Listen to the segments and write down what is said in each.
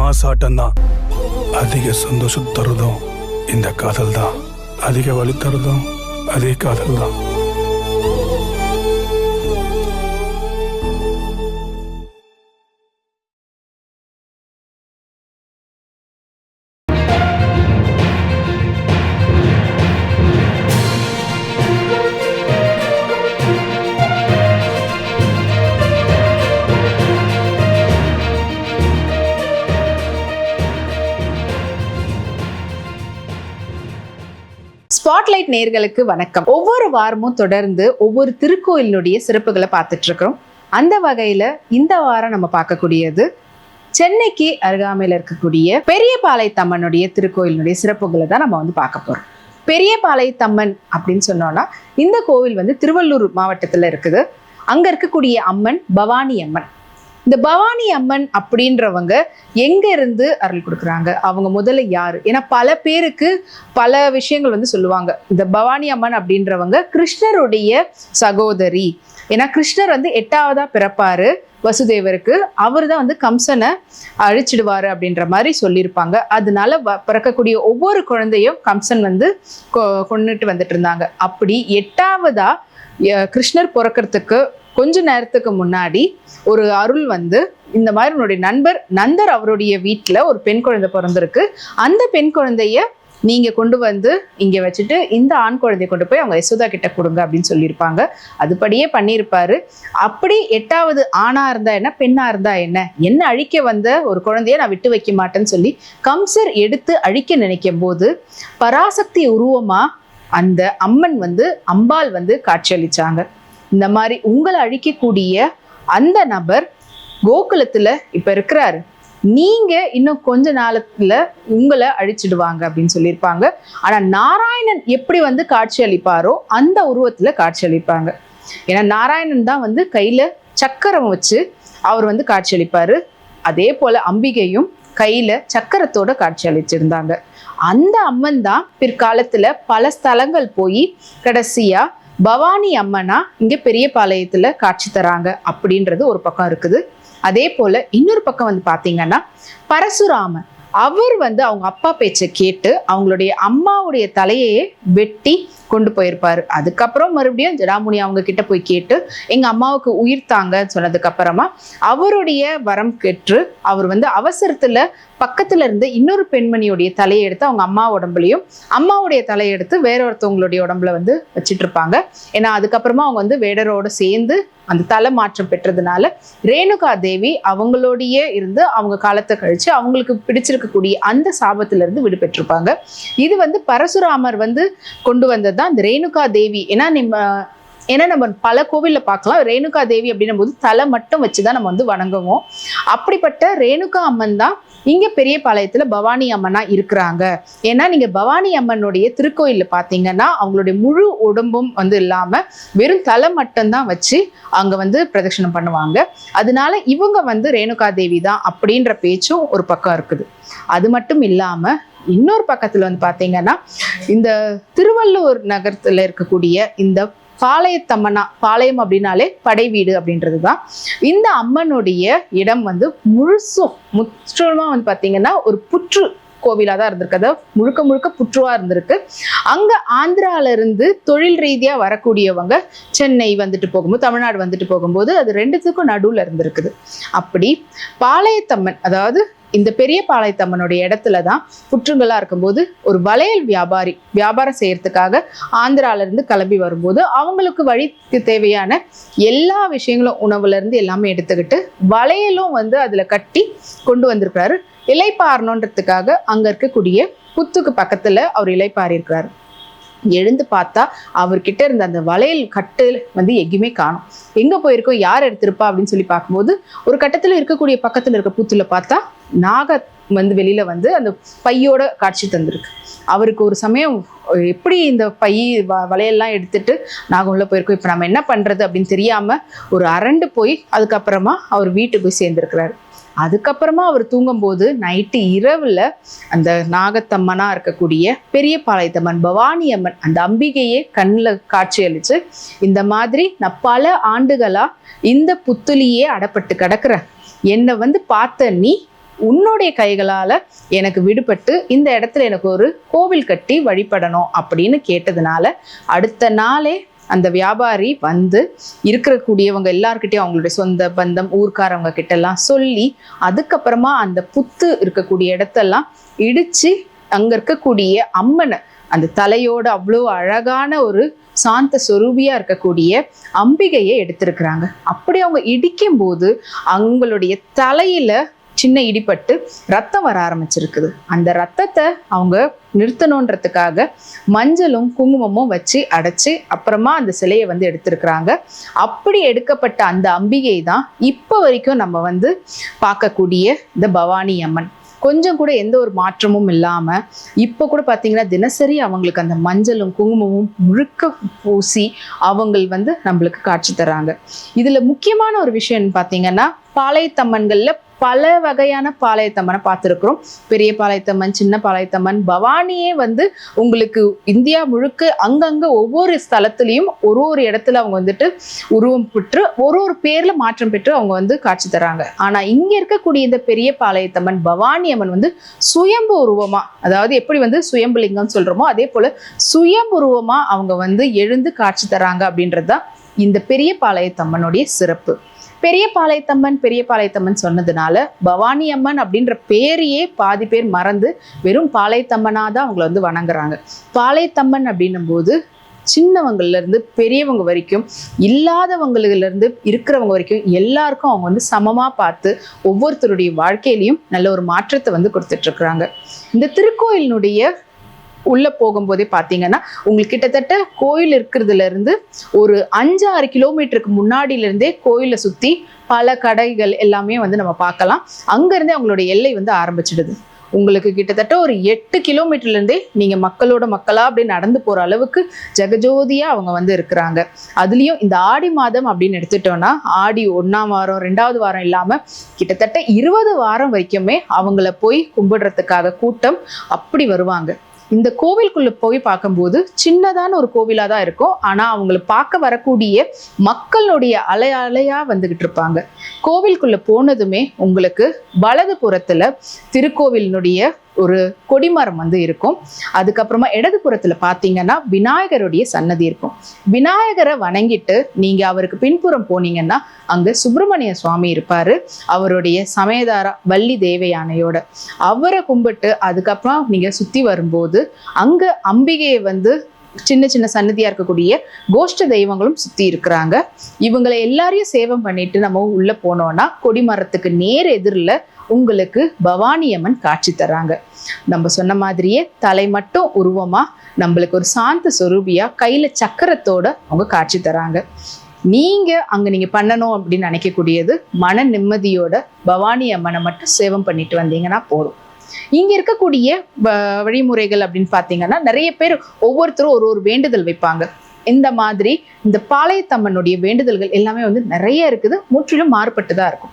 மாசாட்டம் தான் அதிக சந்தோஷம் தருதும் இந்த காதல் தான் அதிக வலி தருதும் அதே காதல் தான் ஸ்பாட்லைட் நேர்களுக்கு வணக்கம். ஒவ்வொரு வாரமும் தொடர்ந்து ஒவ்வொரு திருக்கோயிலினுடைய சிறப்புகளை பார்த்துட்டு இருக்கிறோம் அந்த வகையில இந்த வாரம் நம்ம பார்க்கக்கூடியது சென்னைக்கு அருகாமையில் இருக்கக்கூடிய பெரியபாளையத்தம்மனுடைய திருக்கோயிலினுடைய சிறப்புகளை தான் நம்ம வந்து பார்க்க போறோம். பெரியபாளையத்தம்மன் அப்படின்னு சொன்னோம்னா இந்த கோவில் வந்து திருவள்ளூர் மாவட்டத்தில் இருக்குது. அங்க இருக்கக்கூடிய அம்மன் பவானி அம்மன். இந்த பவானி அம்மன் அப்படின்றவங்க எங்க இருந்து அருள் கொடுக்குறாங்க? அவங்க முதல்ல யாரு? ஏன்னா பல பேருக்கு பல விஷயங்கள் வந்து சொல்லுவாங்க. இந்த பவானி அம்மன் அப்படின்றவங்க கிருஷ்ணருடைய சகோதரி. ஏன்னா கிருஷ்ணர் வந்து எட்டாவதா பிறப்பாரு. வசுதேவருக்கு. அவர் தான் வந்து கம்சனை அழிச்சிடுவாரு அப்படின்ற மாதிரி சொல்லியிருப்பாங்க. அதனால வ- பிறக்கக்கூடிய ஒவ்வொரு குழந்தையும் கம்சன் வந்து கொ- கொன்னுட்டு வந்துட்டு இருந்தாங்க. அப்படி எட்டாவதா கிருஷ்ணர் பிறக்கறதுக்கு கொஞ்ச நேரத்துக்கு முன்னாடி ஒரு அருள் வந்து இந்த மாதிரி உன்னுடைய நண்பர் நந்தர் அவருடைய வீட்டில் ஒரு பெண் குழந்தை பிறந்திருக்கு. அந்த பெண் குழந்தைய நீங்க கொண்டு வந்து இங்க வச்சுட்டு இந்த ஆண் குழந்தைய கொண்டு போய் அவங்க யசோதா கிட்ட கொடுங்க அப்படின்னு சொல்லியிருப்பாங்க. அதுபடியே பண்ணியிருப்பாரு. அப்படி எட்டாவது ஆணா இருந்தா என்ன பெண்ணா இருந்தா என்ன? என்ன அழிக்க வந்த ஒரு குழந்தைய நான் விட்டு வைக்க மாட்டேன்னு சொல்லி கம்சர் எடுத்து அழிக்க நினைக்கும் போது பராசக்தி உருவமா அந்த அம்மன் வந்து அம்பாள் வந்து காட்சியளிச்சாங்க இந்த மாதிரி உங்களை அழிக்கக்கூடிய அந்த நபர் கோகுலத்துல இப்ப இருக்கிறாரு. நீங்க இன்னும் கொஞ்ச நாளத்துல உங்களை அழிச்சிடுவாங்க அப்படின்னு சொல்லியிருப்பாங்க. ஆனா நாராயணன் எப்படி வந்து காட்சி அளிப்பாரோ அந்த உருவத்துல காட்சி அளிப்பாங்க. ஏன்னா நாராயணன் தான் வந்து கையில சக்கரம் வச்சு அவர் வந்து காட்சி அளிப்பாரு. அதே போல அம்பிகையும் கையில சக்கரத்தோட காட்சி அளிச்சிருந்தாங்க. அந்த அம்மன் தான் பிற்காலத்துல பல ஸ்தலங்கள் போய் கடைசியா பவானி அம்மனா இங்கே பெரியபாளையத்தில் காட்சி தராங்க அப்படின்றது ஒரு பக்கம் இருக்குது. அதே போல் இன்னொரு பக்கம் வந்து பார்த்தீங்கன்னா பரசுராமன். அவர் வந்து அவங்க அப்பா பேச்சை கேட்டு அவங்களுடைய அம்மாவுடைய தலையையே வெட்டி கொண்டு போயிருப்பாரு. அதுக்கப்புறம் மறுபடியும் ஜடாமுனி அவங்க கிட்ட போய் கேட்டு எங்க அம்மாவுக்கு உயிர் தாங்கன்னு சொன்னதுக்கு அப்புறமா அவருடைய வரம் கெற்று அவர் வந்து அவசரத்துல பக்கத்துல இருந்து இன்னொரு பெண்மணியுடைய தலையை எடுத்து அவங்க அம்மா உடம்புலையும் அம்மாவுடைய தலையை எடுத்து வேற ஒருத்தவங்களுடைய உடம்புல வந்து வச்சிட்டு இருப்பாங்க ஏன்னா அதுக்கப்புறமா அவங்க வந்து வேடரோட சேர்ந்து அந்த தலை மாற்றம் பெற்றதுனால ரேணுகா தேவி அவங்களோடையே இருந்து அவங்க காலத்தை கழிச்சு அவங்களுக்கு பிடிச்சிருக்கக்கூடிய அந்த சாபத்திலிருந்து விடுபெற்றிருப்பாங்க இது வந்து பரசுராமர் வந்து கொண்டு வந்தது தான் இந்த ரேணுகா தேவி. ஏன்னா நம்ம ஏன்னா நம்ம பல கோவிலில் பார்க்கலாம். ரேணுகா தேவி அப்படின்னும் போது தலை மட்டும் வச்சு தான் நம்ம வந்து வணங்குவோம். அப்படிப்பட்ட ரேணுகா அம்மன் தான் இங்கே பெரிய பாளையத்தில் பவானி அம்மனா இருக்கிறாங்க. ஏன்னா நீங்கள் பவானி அம்மனுடைய திருக்கோயிலில் பார்த்தீங்கன்னா அவங்களுடைய முழு உடம்பும் வந்து இல்லாமல் வெறும் தலை மட்டும்தான் வச்சு அங்கே வந்து பிரதட்சணம் பண்ணுவாங்க. அதனால இவங்க வந்து ரேணுகா தேவி தான் அப்படின்ற பேச்சும் ஒரு பக்கம் இருக்குது. அது மட்டும் இல்லாமல் இன்னொரு பக்கத்தில் வந்து பார்த்தீங்கன்னா இந்த திருவள்ளூர் நகரத்தில் இருக்கக்கூடிய இந்த பாளையத்தம்மனா பாளையம் அப்படின்னாலே படை வீடு அப்படின்றது தான் இந்த அம்மனுடைய இடம் வந்து முழுசும் முற்றிலுமாக வந்து பார்த்தீங்கன்னா ஒரு புற்று கோவிலாக தான் இருந்திருக்கு. அதாவது முழுக்க முழுக்க புற்றுவாக இருந்திருக்கு. அங்கே ஆந்திராவிலிருந்து தொழில் ரீதியாக வரக்கூடியவங்க சென்னை வந்துட்டு போகும்போது தமிழ்நாடு வந்துட்டு போகும்போது அது ரெண்டுத்துக்கும் நடுவில் இருந்திருக்குது. அப்படி பாளையத்தம்மன் அதாவது இந்த பெரிய பாளையத்தம்மனுடைய இடத்துல தான் புற்றுங்களாக இருக்கும்போது ஒரு வளையல் வியாபாரி வியாபாரம் செய்யறதுக்காக ஆந்திரால இருந்து கிளம்பி வரும்போது அவங்களுக்கு வழிக்கு தேவையான எல்லா விஷயங்களும் உணவுலேருந்து எல்லாமே எடுத்துக்கிட்டு வளையலும் வந்து அதில் கட்டி கொண்டு வந்திருக்கிறாரு. இலைப்பாறணுன்றதுக்காக அங்கே இருக்கக்கூடிய புத்துக்கு பக்கத்தில் அவர் இலைப்பாரி இருக்கிறாரு எழுந்து பார்த்தா அவர்கிட்ட இருந்த அந்த வளையல் கட்டு வந்து எங்கேயுமே காணும். எங்க போயிருக்கோம் யார் எடுத்திருப்பா அப்படின்னு சொல்லி பார்க்கும்போது ஒரு கட்டத்துல இருக்கக்கூடிய பக்கத்துல இருக்க பூத்துல பார்த்தா நாக வந்து வெளியில வந்து அந்த பையோட காட்சி தந்திருக்கு. அவருக்கு ஒரு சமயம் எப்படி இந்த பை வ- வளையல்லாம் எடுத்துட்டு நாகம் உள்ள போயிருக்கோம் இப்போ நம்ம என்ன பண்றது அப்படின்னு தெரியாம ஒரு அரண்டு போய் அதுக்கப்புறமா அவர் வீட்டுக்கு போய் சேர்ந்திருக்கிறாரு. அதுக்கப்புறமா அவர் தூங்கும்போது நைட்டு இரவில் அந்த நாகத்தம்மனாக இருக்கக்கூடிய பெரிய பாளையத்தம்மன் பவானி அம்மன் அந்த அம்பிகையே கண்ணில் காட்சி அளித்து இந்த மாதிரி நான் பல ஆண்டுகளாக இந்த புத்துலியே அடப்பட்டு கிடக்குறேன் என்னை வந்து பார்த்த நீ உன்னுடைய கைகளால் எனக்கு விடுபட்டு இந்த இடத்துல எனக்கு ஒரு கோவில் கட்டி வழிபடணும் அப்படின்னு கேட்டதுனால அடுத்த நாளே அந்த வியாபாரி வந்து இருக்கக்கூடியவங்க எல்லாருக்கிட்டையும் அவங்களுடைய சொந்த பந்தம் ஊர்க்காரவங்க கிட்ட எல்லாம் சொல்லி அதுக்கப்புறமா அந்த புத்து இருக்கக்கூடிய இடத்தெல்லாம் இடிச்சு அங்க இருக்கக்கூடிய அம்மனை அந்த தலையோட அவ்வளோ அழகான ஒரு சாந்த சொரூபியா இருக்கக்கூடிய அம்பிகையை எடுத்திருக்கிறாங்க. அப்படி அவங்க இடிக்கும் போது அவங்களுடைய தலையில சின்ன இடிபட்டு ரத்தம் வர ஆரம்பிச்சிருக்குது. அந்த ரத்தத்தை அவங்க நிறுத்தணுன்றதுக்காக மஞ்சளும் குங்குமமும் வச்சு அடைச்சி அப்புறமா அந்த சிலையை வந்து எடுத்திருக்கிறாங்க. அப்படி எடுக்கப்பட்ட அந்த அம்பிகை தான் இப்போ வரைக்கும் நம்ம வந்து பார்க்கக்கூடிய இந்த பவானி அம்மன். கொஞ்சம் கூட எந்த ஒரு மாற்றமும் இல்லாமல் இப்போ கூட பார்த்தீங்கன்னா தினசரி அவங்களுக்கு அந்த மஞ்சளும் குங்குமமும் முழுக்க பூசி அவங்கள் வந்து நம்மளுக்கு காட்சி தராங்க. இதில் முக்கியமான ஒரு விஷயம்னு பார்த்தீங்கன்னா பாளையத்தம்மன்களில் பல வகையான பாளையத்தம்மனை பார்த்துருக்குறோம். பெரிய பாளையத்தம்மன் சின்ன பாளையத்தம்மன் பவானியே வந்து உங்களுக்கு இந்தியா முழுக்க அங்கங்கே ஒவ்வொரு ஸ்தலத்துலேயும் ஒரு ஒரு இடத்துல அவங்க வந்துட்டு உருவம் பெற்று ஒரு ஒரு பேரில் மாற்றம் பெற்று அவங்க வந்து காட்சி தராங்க ஆனால் இங்கே இருக்கக்கூடிய இந்த பெரிய பாளையத்தம்மன் பவானி அம்மன் வந்து சுயம்பு உருவமாக அதாவது எப்படி வந்து சுயம்புலிங்கம் சொல்கிறோமோ அதே போல் சுயம்புருவமா அவங்க வந்து எழுந்து காட்சி தராங்க அப்படின்றது தான் இந்த பெரிய பாளையத்தம்மனுடைய சிறப்பு. பெரிய பாளையத்தம்மன் பெரிய பாளையத்தம்மன் சொன்னதுனால பவானி அம்மன் அப்படின்ற பேரையே பாதி பேர் மறந்து வெறும் பாளையத்தம்மனாக தான் அவங்கள வந்து வணங்குறாங்க. பாளையத்தம்மன் அப்படின்னும் போது பெரியவங்க வரைக்கும் இல்லாதவங்களிலிருந்து இருக்கிறவங்க வரைக்கும் எல்லாருக்கும் அவங்க வந்து சமமாக பார்த்து ஒவ்வொருத்தருடைய வாழ்க்கையிலையும் நல்ல ஒரு மாற்றத்தை வந்து கொடுத்துட்ருக்குறாங்க இந்த திருக்கோயிலினுடைய உள்ளே போகும்போதே பார்த்தீங்கன்னா உங்களுக்கு கிட்டத்தட்ட கோயில் இருக்கிறதுலேருந்து ஒரு அஞ்சு ஆறு கிலோமீட்டருக்கு முன்னாடியிலேருந்தே கோயிலை சுற்றி பல கடைகள் எல்லாமே வந்து நம்ம பார்க்கலாம். அங்கேருந்தே அவங்களோட எல்லை வந்து ஆரம்பிச்சிடுது. உங்களுக்கு கிட்டத்தட்ட ஒரு எட்டு கிலோமீட்டர்லேருந்தே நீங்கள் மக்களோட மக்களாக அப்படியே நடந்து போகிற அளவுக்கு ஜெகஜோதியாக அவங்க வந்து இருக்கிறாங்க. அதுலேயும் இந்த ஆடி மாதம் அப்படின்னு எடுத்துட்டோம்னா ஆடி ஒன்றாம் வாரம் ரெண்டாவது வாரம் இல்லாமல் கிட்டத்தட்ட இருபது வாரம் வரைக்குமே அவங்கள போய் கும்பிடுறதுக்காக கூட்டம் அப்படி வருவாங்க. இந்த கோவிலுக்குள்ள போய் பார்க்கும்போது சின்னதான ஒரு கோவிலாக தான் இருக்கும். ஆனால் அவங்கள பார்க்க வரக்கூடிய மக்களுடைய அலை அலையாக வந்துக்கிட்டு இருப்பாங்க. கோவிலுக்குள்ள போனதுமே உங்களுக்கு வலது புறத்தில் திருக்கோவிலினுடைய ஒரு கொடிமரம் வந்து இருக்கும். அதுக்கப்புறமா இடது புறத்தில் பாத்தீங்கன்னா விநாயகருடைய சன்னதி இருக்கும். விநாயகரை வணங்கிட்டு நீங்க அவருக்கு பின்புறம் போனீங்கன்னா அங்க சுப்பிரமணிய சுவாமி இருப்பாரு. அவருடைய சமயதாரா வள்ளி தேவயானையோட அவரை கும்பிட்டு அதுக்கப்புறம் நீங்க சுத்தி வரும்போது அங்க அம்பிகையை வந்து சின்ன சின்ன சன்னதியா இருக்கக்கூடிய கோஷ்ட தெய்வங்களும் சுத்தி இருக்கிறாங்க. இவங்களை எல்லாரையும் சேவம் பண்ணிட்டு நம்ம உள்ள போனோம்னா கொடிமரத்துக்கு நேர் எதிரில் உங்களுக்கு பவானி அம்மன் காட்சி தராங்க நம்ம சொன்ன மாதிரியே தலை மட்டும் உருவமா நம்மளுக்கு ஒரு சாந்த சொரூபியா கையில சக்கரத்தோட அவங்க காட்சி தராங்க நீங்க அங்க நீங்க பண்ணணும் அப்படின்னு நினைக்கக்கூடியது மன நிம்மதியோட பவானி அம்மனை மட்டும் சேவம் பண்ணிட்டு வந்தீங்கன்னா போதும். இங்க இருக்கக்கூடிய வ- வழிமுறைகள் அப்படின்னு பார்த்தீங்கன்னா நிறைய பேர் ஒவ்வொருத்தரும் ஒரு ஒரு வேண்டுதல் வைப்பாங்க. இந்த மாதிரி இந்த பாளையத்தம்மனுடைய வேண்டுதல்கள் எல்லாமே வந்து நிறைய இருக்குது. முற்றிலும் மாறுபட்டுதான் இருக்கும்.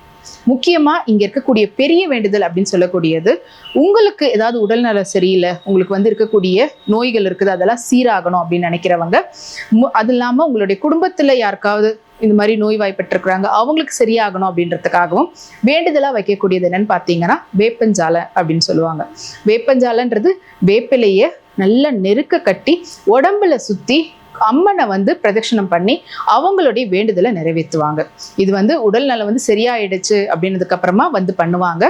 முக்கியமா இங்க இருக்கக்கூடிய பெரிய வேண்டுதல் அப்படின்னு சொல்லக்கூடியது உங்களுக்கு ஏதாவது உடல்நல சரியில்லை உங்களுக்கு வந்து இருக்கக்கூடிய நோய்கள் இருக்குது அதெல்லாம் சீராகணும் அப்படின்னு நினைக்கிறவங்க அது இல்லாம உங்களுடைய குடும்பத்துல யாருக்காவது இந்த மாதிரி நோய் வாய்ப்பட்டிருக்கிறாங்க அவங்களுக்கு சரியாகணும் அப்படின்றதுக்காகவும் வேண்டுதலா வைக்கக்கூடியது என்னன்னு பார்த்தீங்கன்னா வேப்பஞ்சாலை அப்படின்னு சொல்லுவாங்க. வேப்பஞ்சாலைன்றது வேப்பிலைய நல்ல நெருக்க கட்டி உடம்புல சுத்தி அம்மனை வந்து பிரதட்சணம் பண்ணி அவங்களுடைய வேண்டுதலை நிறைவேற்றுவாங்க. இது வந்து உடல் நலம் வந்து சரியாயிடுச்சு அப்படின்னதுக்கு அப்புறமா வந்து பண்ணுவாங்க.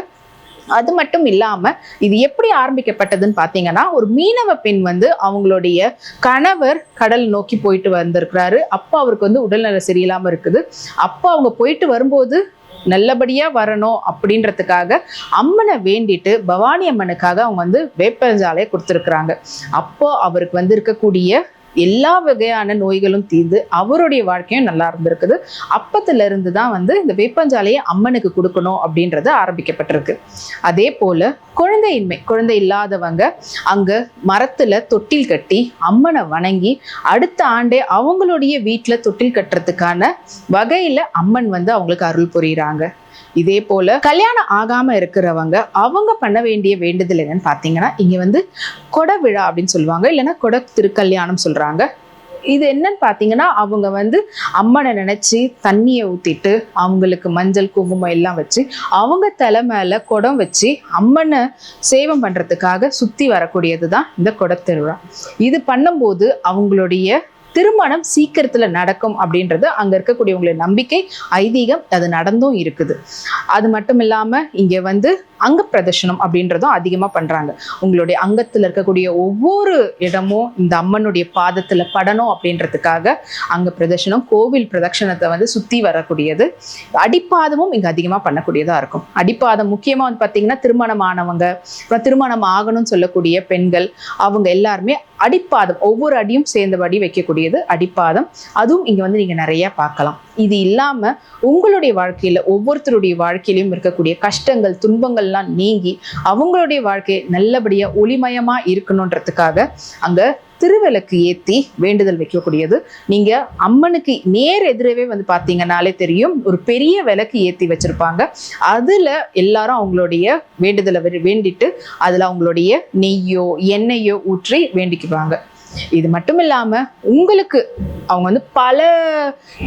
அது மட்டும் இல்லாம இது எப்படி ஆரம்பிக்கப்பட்டதுன்னு பாத்தீங்கன்னா ஒரு மீனவ பெண் வந்து அவங்களுடைய கணவர் கடல் நோக்கி போயிட்டு வந்திருக்கிறாரு. அப்போ அவருக்கு வந்து உடல்நல சரியில்லாம இருக்குது. அப்போ அவங்க போயிட்டு வரும்போது நல்லபடியா வரணும் அப்படின்றதுக்காக அம்மனை வேண்டிட்டு பவானி அம்மனுக்காக அவங்க வந்து வேப்பஞ்சாலையை கொடுத்துருக்குறாங்க. அப்போ அவருக்கு வந்து இருக்கக்கூடிய எல்லா வகையான நோய்களும் தீர்ந்து அவருடைய வாழ்க்கையும் நல்லா இருந்திருக்குது. அப்பத்துல இருந்து தான் வந்து இந்த வேப்பஞ்சாலையை அம்மனுக்கு கொடுக்கணும் அப்படின்றது ஆரம்பிக்கப்பட்டிருக்கு. அதே போல குழந்தையின்மை குழந்தை இல்லாதவங்க அங்க மரத்துல தொட்டில் கட்டி அம்மனை வணங்கி அடுத்த ஆண்டே அவங்களுடைய வீட்டுல தொட்டில் கட்டுறதுக்கான வகையில அம்மன் வந்து அவங்களுக்கு அருள் புரியுறாங்க. இதே போல கல்யாணம் ஆகாம இருக்கிறவங்க அவங்க பண்ண வேண்டிய வேண்டுதல் என்னன்னு பாத்தீங்கன்னா இங்க வந்து கொடை விழா அப்படின்னு சொல்லுவாங்க. இல்லைன்னா கொடை திருக்கல்யாணம் சொல்றாங்க. இது என்னன்னு பார்த்தீங்கன்னா அவங்க வந்து அம்மனை நினைச்சு தண்ணியை ஊத்திட்டு அவங்களுக்கு மஞ்சள் குங்குமம் எல்லாம் வச்சு அவங்க தலை மேல குடம் வச்சு அம்மனை சேவம் பண்றதுக்காக சுத்தி வரக்கூடியது தான் இந்த குடத்திருவிழா இது பண்ணும்போது அவங்களுடைய திருமணம் சீக்கிரத்துல நடக்கும் அப்படின்றது அங்க இருக்கக்கூடியவங்களுடைய நம்பிக்கை ஐதீகம் அது நடந்தும் இருக்குது. அது மட்டும் இல்லாம இங்க வந்து அங்க பிரதர்ஷனம் அப்படின்றதும் அதிகமா பண்றாங்க. உங்களுடைய அங்கத்துல இருக்கக்கூடிய ஒவ்வொரு இடமும் இந்த அம்மனுடைய பாதத்துல படணும் அப்படின்றதுக்காக அங்க பிரதர்ஷனம் கோவில் பிரதட்சணத்தை வந்து சுத்தி வரக்கூடியது. அடிப்பாதமும் இங்க அதிகமா பண்ணக்கூடியதா இருக்கும். அடிப்பாதம் முக்கியமா வந்து பாத்தீங்கன்னா திருமணம் ஆனவங்க அப்புறம் திருமணம் ஆகணும்னு சொல்லக்கூடிய பெண்கள் அவங்க எல்லாருமே அடிப்பாதம். ஒவ்வொரு அடியும் சேர்ந்தபடி வைக்கக்கூடியது அடிப்பாதம். அதுவும் இங்கே வந்து நீங்கள் நிறைய பார்க்கலாம். இது இல்லாமல் உங்களுடைய வாழ்க்கையில் ஒவ்வொருத்தருடைய வாழ்க்கையிலையும் இருக்கக்கூடிய கஷ்டங்கள் துன்பங்கள்லாம் நீங்கி அவங்களுடைய வாழ்க்கை நல்லபடியாக ஒளிமயமாக இருக்கணுன்றதுக்காக அங்கே திருவிளக்கு ஏற்றி வேண்டுதல் வைக்கக்கூடியது. நீங்கள் அம்மனுக்கு நேர் எதிரவே வந்து பார்த்தீங்கனாலே தெரியும். ஒரு பெரிய விளக்கு ஏற்றி வச்சுருப்பாங்க. அதில் எல்லாரும் அவங்களுடைய வேண்டுதலை வேண்டிட்டு அதில் அவங்களுடைய நெய்யோ எண்ணெயோ ஊற்றி வேண்டிக்குவாங்க. இது மட்டும் இல்லாமல் உங்களுக்கு அவங்க வந்து பல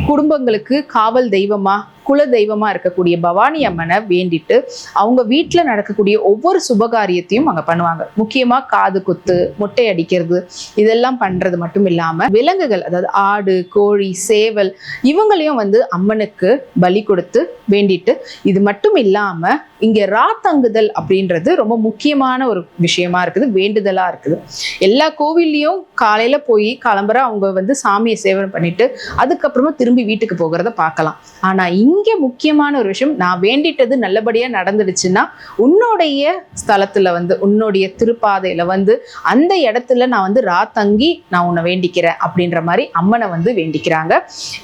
குடும்பங்களுக்கு காவல் தெய்வமாக குல தெய்வமாக இருக்கக்கூடிய பவானி அம்மனை வேண்டிட்டு அவங்க வீட்டில் நடக்கக்கூடிய ஒவ்வொரு சுபகாரியத்தையும் அங்கே பண்ணுவாங்க. முக்கியமாக காது குத்து மொட்டை அடிக்கிறது இதெல்லாம் பண்ணுறது மட்டும் இல்லாமல் விலங்குகள் அதாவது ஆடு கோழி சேவல் இவங்களையும் வந்து அம்மனுக்கு பலி கொடுத்து வேண்டிட்டு இது மட்டும் இல்லாமல் இங்கே ராத்தங்குதல் அப்படின்றது ரொம்ப முக்கியமான ஒரு விஷயமா இருக்குது வேண்டுதலாக இருக்குது. எல்லா கோவில்லையும் காலையில் போய் கிளம்புற அவங்க வந்து சாமியை சேவனம் பண்ணிட்டு அதுக்கப்புறமா திரும்பி வீட்டுக்கு போகிறத பார்க்கலாம். ஆனால் இங்கே முக்கியமான ஒரு விஷயம் நான் வேண்டிட்டது நல்லபடியாக நடந்துடுச்சுன்னா உன்னுடைய ஸ்தலத்தில் வந்து உன்னுடைய திருப்பாதையில் வந்து அந்த இடத்துல நான் வந்து ராத்தங்கி நான் உன்னை வேண்டிக்கிறேன் அப்படின்ற மாதிரி அம்மனை வந்து வேண்டிக்கிறாங்க.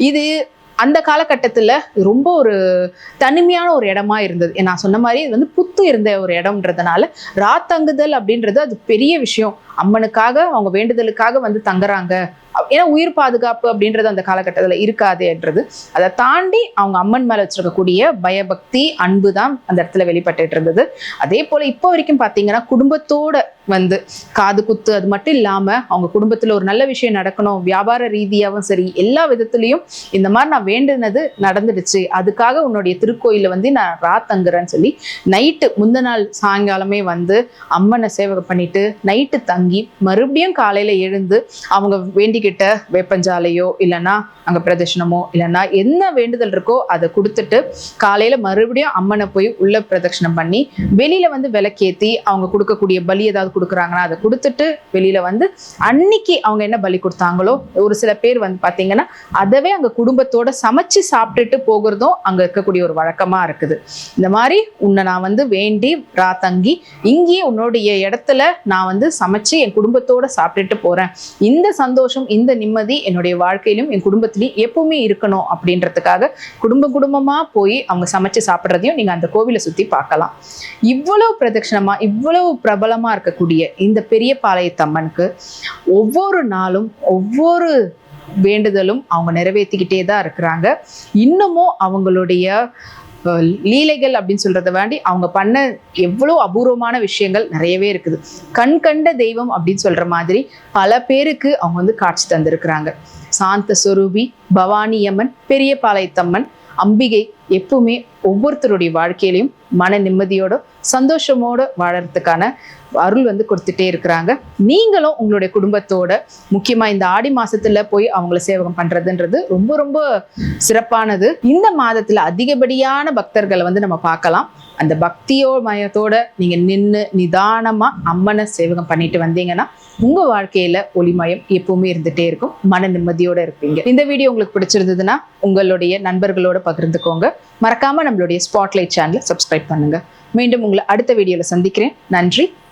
இது அந்த காலகட்டத்தில் ரொம்ப ஒரு தனிமையான ஒரு இடமா இருந்தது. நான் சொன்ன மாதிரி இது வந்து புத்து இருந்த ஒரு இடம்ன்றதுனால ராத்தங்குதல் அப்படின்றது அது பெரிய விஷயம். அம்மனுக்காக அவங்க வேண்டுதலுக்காக வந்து தங்குறாங்க. ஏன்னா உயிர் பாதுகாப்பு அப்படின்றது அந்த காலகட்டத்தில் இருக்காதுன்றது. அதை தாண்டி அவங்க அம்மன் மேலே வச்சிருக்கக்கூடிய பயபக்தி அன்பு தான் அந்த இடத்துல வெளிப்பட்டுட்டு இருந்தது. அதே போல் இப்போ வரைக்கும் பார்த்தீங்கன்னா குடும்பத்தோட வந்து காது குத்து அது மட்டும் இல்லாமல் அவங்க குடும்பத்தில் ஒரு நல்ல விஷயம் நடக்கணும் வியாபார ரீதியாகவும் சரி எல்லா விதத்துலேயும் இந்த மாதிரி நான் வேண்டுனது நடந்துடுச்சு. அதுக்காக உன்னுடைய திருக்கோயிலில் வந்து நான் ராத்தங்குறேன்னு சொல்லி நைட்டு முந்த நாள் சாயங்காலமே வந்து அம்மனை சேவகம் பண்ணிட்டு நைட்டு தங்கி மறுபடியும் காலையில் எழுந்து அவங்க வேண்டிக்கிட்ட வேப்பஞ்சாலையோ இல்லைன்னா அங்கே பிரதட்சணமோ இல்லைன்னா என்ன வேண்டுதல் இருக்கோ அதை கொடுத்துட்டு காலையில் மறுபடியும் அம்மனை போய் உள்ள பிரதட்சணம் பண்ணி வெளியில் வந்து விளக்கேற்றி அவங்க கொடுக்கக்கூடிய பலி ஏதாவது கொடுக்குறாங்கன்னா அதை கொடுத்துட்டு வெளியில் வந்து அன்னைக்கு அவங்க என்ன பலி கொடுத்தாங்களோ ஒரு சில பேர் வந்து பார்த்தீங்கன்னா அதவே அங்கே குடும்பத்தோட சமைச்சு சாப்பிட்டுட்டு போகிறதும் அங்கே இருக்கக்கூடிய ஒரு வழக்கமாக இருக்குது. இந்த மாதிரி உன்னை நான் வந்து வேண்டி ரா தங்கி இங்கேயே உன்னுடைய இடத்துல நான் வந்து சமைச்சு என் குடும்பத்தோட சாப்பிட்டுட்டு போகிறேன் இந்த சந்தோஷம் இந்த நிம்மதி என்னுடைய வாழ்க்கையிலும் என் குடும்பத்திலையும் எப்பவுமே இருக்கணும் அப்படின்றதுக்காக குடும்ப குடும்பமாக போய் அவங்க சமைச்சு சாப்பிட்றதையும் நீங்கள் அந்த கோவிலை சுற்றி பார்க்கலாம். இவ்வளவு பிரதட்சணமாக இவ்வளவு பிரபலமாக இருக்கக்கூடிய இந்த பெரிய பாளையத்தம்மனுக்கு ஒவ்வொரு நாளும் ஒவ்வொரு வேண்டுதலும் அவங்க நிறைவேற்றிக்கிட்டே தான் இருக்கிறாங்க. இன்னமும் அவங்களுடைய லீலைகள் அப்படின்னு சொல்றத வேண்டி அவங்க பண்ண எவ்வளோ அபூர்வமான விஷயங்கள் நிறையவே இருக்குது. கண் கண்ட தெய்வம் அப்படின்னு சொல்ற மாதிரி பல பேருக்கு அவங்க வந்து காட்சி தந்திருக்கிறாங்க. சாந்த சுரூபி பவானியம்மன் பெரிய பாளையத்தம்மன் அம்பிகை எப்பவுமே ஒவ்வொருத்தருடைய வாழ்க்கையிலையும் மன நிம்மதியோட சந்தோஷமோட வாழறதுக்கான அருள் வந்து கொடுத்துட்டே இருக்கிறாங்க. நீங்களும் உங்களுடைய குடும்பத்தோட முக்கியமா இந்த ஆடி மாசத்துல போய் அவங்கள சேவகம் பண்றதுன்றது ரொம்ப ரொம்ப சிறப்பானது. இந்த மாதத்துல அதிகப்படியான பக்தர்களை வந்து நம்ம பார்க்கலாம். அந்த பக்தியோ மயத்தோட நீங்க நின்று நிதானமா அம்மனை சேவகம் பண்ணிட்டு வந்தீங்கன்னா உங்க வாழ்க்கையில ஒளிமயம் எப்பவுமே இருந்துட்டே இருக்கும். மன நிம்மதியோட இருப்பீங்க. இந்த வீடியோ உங்களுக்கு பிடிச்சிருந்ததுன்னா உங்களுடைய நண்பர்களோட பகிர்ந்துக்கோங்க. மறக்காம நம்மளுடைய ஸ்பாட்லைட் சேனலை சப்ஸ்கிரைப் பண்ணுங்க. மீண்டும் உங்களை அடுத்த வீடியோல சந்திக்கிறேன். நன்றி.